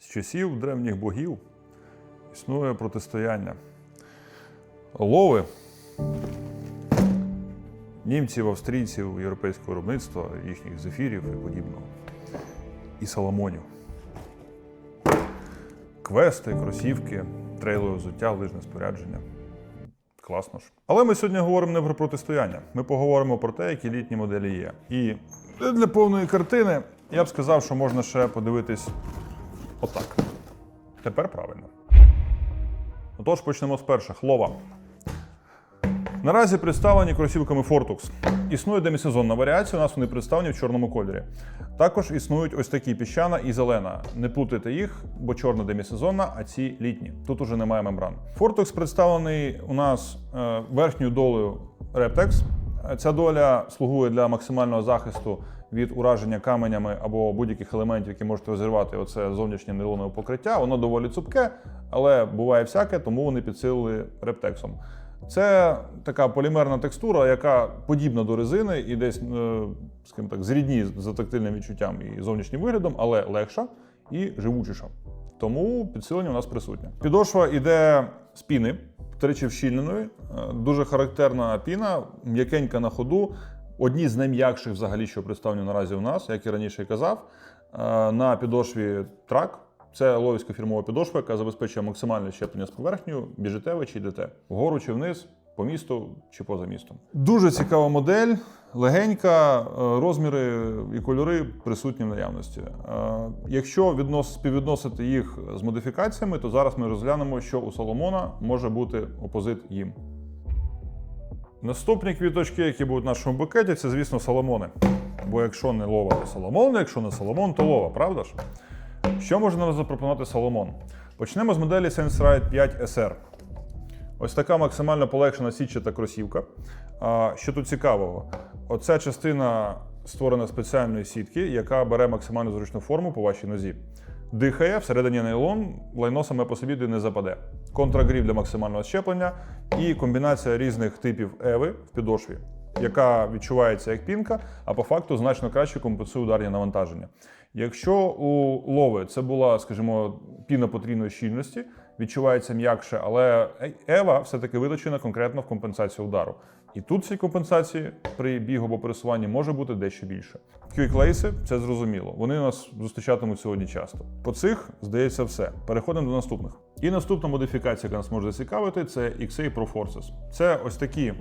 З часів древніх богів існує протистояння. Лови німців, австрійців, європейського виробництва, їхніх зефірів і подібного. І соломонів. Квести, кросівки, трейлове взуття, лижне спорядження. Класно ж. Але ми сьогодні говоримо не про протистояння. Ми поговоримо про те, які літні моделі є. І для повної картини я б сказав, що можна ще подивитись отак. Тепер правильно. Отож, почнемо з перших. Лова. Наразі представлені кросівками Fortux. Існує демісезонна варіація, у нас вони представлені в чорному кольорі. Також існують ось такі піщана і зелена. Не плутайте їх, бо чорна демісезонна, а ці літні. Тут уже немає мембран. Fortux представлений у нас е, верхньою долею Reptex. Ця доля слугує для максимального захисту від ураження каменями або будь-яких елементів, які можуть розірвати оце зовнішнє нейлонове покриття. Воно доволі цупке, але буває всяке, тому вони підсилили рептексом. Це така полімерна текстура, яка подібна до резини і десь, е, скажімо так, зрідні за тактильним відчуттям і зовнішнім виглядом, але легша і живучіша. Тому підсилення у нас присутнє. Підошва йде з піни, тричі вщільненої. Е, Дуже характерна піна, м'якенька на ходу. Одні з найм'якших взагалі, що представлені наразі у нас, як і раніше казав, е, на підошві трак. Це ловівська фірмова підошва, яка забезпечує максимальне щеплення з поверхнею, біжите чи йдете. Вгору чи вниз, по місту чи поза містом. Дуже цікава модель, легенька, е, розміри і кольори присутні в наявності. Е, Якщо віднос, співвідносити їх з модифікаціями, то зараз ми розглянемо, що у Соломона може бути опозит їм. Наступні квіточки, які будуть в нашому букеті, це, звісно, соломони. Бо якщо не лова, то соломон, якщо не соломон, то лова, правда ж? Що може нам запропонувати Соломон? Почнемо з моделі SenseRide 5 SR. Ось така максимально полегшена сітчата кросівка. Що тут цікавого? Оця частина створена спеціальної сітки, яка бере максимально зручну форму по вашій нозі. Дихає, всередині нейлон, лайно саме по собі не западе. Контрагрів для максимального щеплення і комбінація різних типів еви в підошві, яка відчувається як пінка, а по факту значно краще компенсує ударні навантаження. Якщо у лови це була, скажімо, піна потрійної щільності, відчувається м'якше, але ева все-таки виточена конкретно в компенсацію удару. І тут ці компенсації при бігу або пересуванні може бути дещо більше. Квіклейси це зрозуміло. Вони нас зустрічатимуть сьогодні часто. По цих здається все. Переходимо до наступних. І наступна модифікація, яка нас може зацікавити, це XA Pro Forces. Це ось такі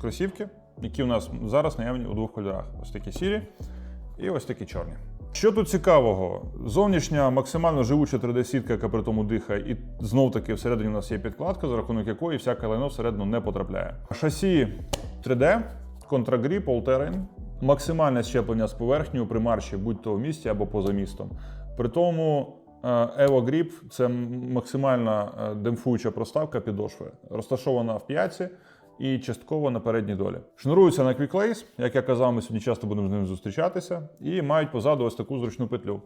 кросівки, які у нас зараз наявні у двох кольорах: ось такі сірі і ось такі чорні. Що тут цікавого? Зовнішня максимально живуча 3D-сітка, яка при тому дихає, і знов таки всередині у нас є підкладка, за рахунок якої всяке лайно всередину не потрапляє. Шасі 3D, контрагріп, all-terrain, максимальне щеплення з поверхнею при марші, будь-то в місті або поза містом. При тому е, Evo Grip – це максимальна е, демпфуюча проставка підошви, розташована в п'ятці і частково на передній долі. Шнуруються на Lace, як я казав, ми сьогодні часто будемо з ними зустрічатися, і мають позаду ось таку зручну петлю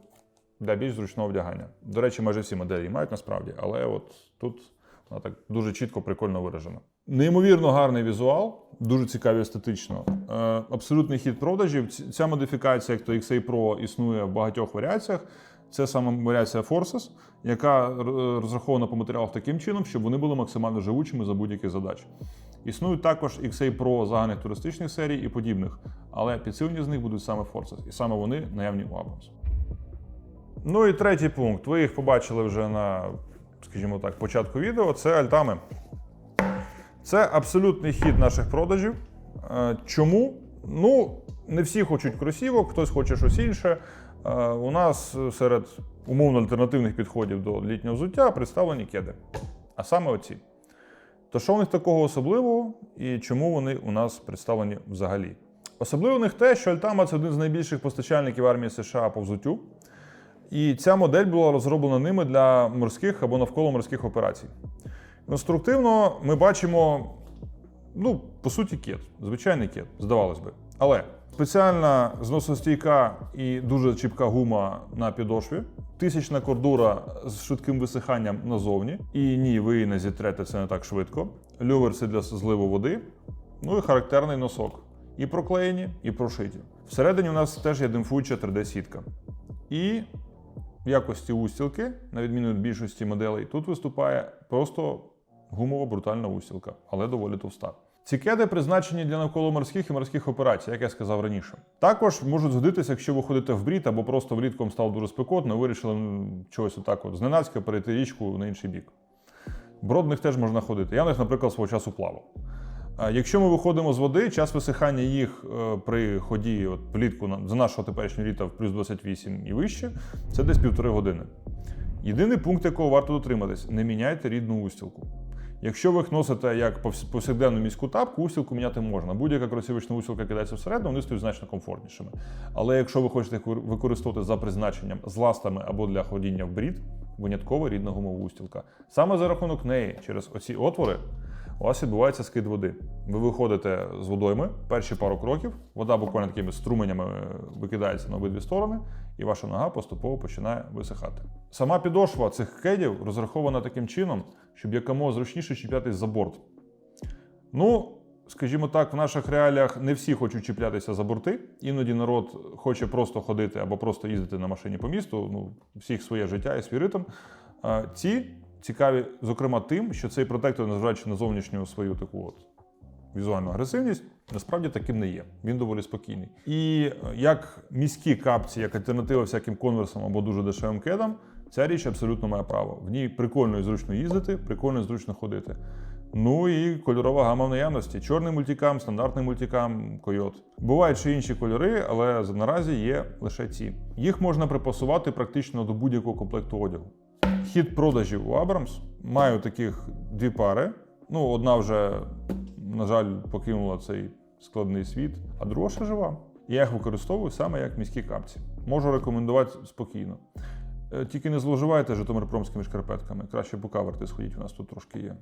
для більш зручного вдягання. До речі, майже всі моделі мають насправді, але от тут вона так дуже чітко, прикольно виражена. Неймовірно гарний візуал, дуже цікавий естетично. Е, абсолютний хід продажів. Ця модифікація, як то XA Pro, існує в багатьох варіаціях. Це саме варіація Forces, яка е, розрахована по матеріалах таким чином, щоб вони були максимально живучими за будь-які задачі. Існують також XA Pro загальних туристичних серій і подібних, але підсилені з них будуть саме Forces, і саме вони наявні у Abrams. Ну і третій пункт. Ви їх побачили вже на, скажімо так, початку відео. Це альтами. Це абсолютний хід наших продажів. Е, Чому? Ну, не всі хочуть кросівок, хтось хоче щось інше. Е, У нас серед умовно альтернативних підходів до літнього взуття представлені кеди. А саме оці. То що в них такого особливого і чому вони у нас представлені взагалі? Особливо в них те, що Альтама це один з найбільших постачальників армії США по взуттю. І ця модель була розроблена ними для морських або навколо морських операцій. Конструктивно ми бачимо, ну, по суті, кет, звичайний кет, здавалось би. Але спеціальна зносостійка і дуже чіпка гума на підошві, тисячна кордура з швидким висиханням назовні. І ні, ви її не зітрете це не так швидко. Люверси для зливу води. Ну і характерний носок. І проклеєні, і прошиті. Всередині у нас теж є демпфуюча 3D-сітка. І в якості устілки, на відміну від більшості моделей, тут виступає просто гумова брутальна устілка, але доволі товста. Ці кеди призначені для навколоморських і морських операцій, як я сказав раніше. Також можуть згодитися, якщо ви ходите в брід або просто влітку вам стало дуже спекотно, вирішили чогось отак от зненацька перейти річку на інший бік. Брод в них теж можна ходити. Я в них, наприклад, свого часу плавав. Якщо ми виходимо з води, час висихання їх е, при ході от, влітку за нашого теперішнього літа в плюс 28 і вище, це десь півтори години. Єдиний пункт, якого варто дотриматись, не міняйте рідну устілку. Якщо ви їх носите як повс- повсякденну міську тапку, устілку міняти можна. Будь-яка кросівочна усілка кидається всередину, вони стають значно комфортнішими. Але якщо ви хочете їх використовувати за призначенням з ластами або для ходіння в брід, винятково рідна гумова устілка. Саме за рахунок неї, через оці отвори, у вас відбувається скид води. Ви виходите з водойми перші пару кроків, вода буквально такими струменями е, викидається на обидві сторони, і ваша нога поступово починає висихати. Сама підошва цих кедів розрахована таким чином, щоб якомога зручніше чіплятись за борт. Ну, скажімо так, в наших реаліях не всі хочуть чіплятися за борти. Іноді народ хоче просто ходити або просто їздити на машині по місту. Ну, всіх своє життя і свій ритм. А Ці цікаві, зокрема, тим, що цей протектор, незважаючи на зовнішню свою таку от візуальну агресивність, насправді таким не є. Він доволі спокійний. І е, як міські капці, як альтернатива всяким конверсам або дуже дешевим кедам, ця річ абсолютно має право. В ній прикольно і зручно їздити, прикольно і зручно ходити. Ну і кольорова гама в наявності: чорний мультикам, стандартний мультикам, койот. Бувають ще інші кольори, але наразі є лише ці. Їх можна припасувати практично до будь-якого комплекту одягу. Хід продажів у Abrams маю таких дві пари. Ну, одна вже, на жаль, покинула цей складний світ, а друга ще жива. Я їх використовую саме як міські капці. Можу рекомендувати спокійно. Е, Тільки не зловживайте житомирпромськими шкарпетками. Краще букаверти сходіть, у нас тут трошки є.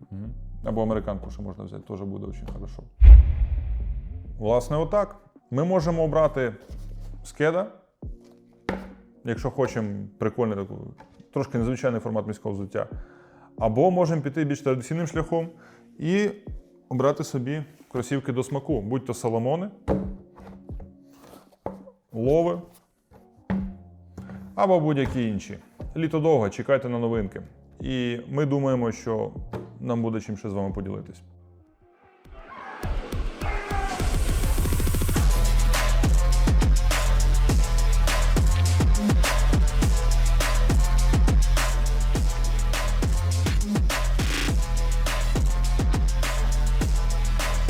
Або американку ще можна взяти, теж буде дуже хорошо. Власне, отак. Ми можемо обрати скеда, якщо хочемо прикольний таку, трошки незвичайний формат міського взуття. Або можемо піти більш традиційним шляхом і обрати собі кросівки до смаку, будь то соломони, лови або будь-які інші. Літо довго, чекайте на новинки. І ми думаємо, що нам буде чим ще з вами поділитись.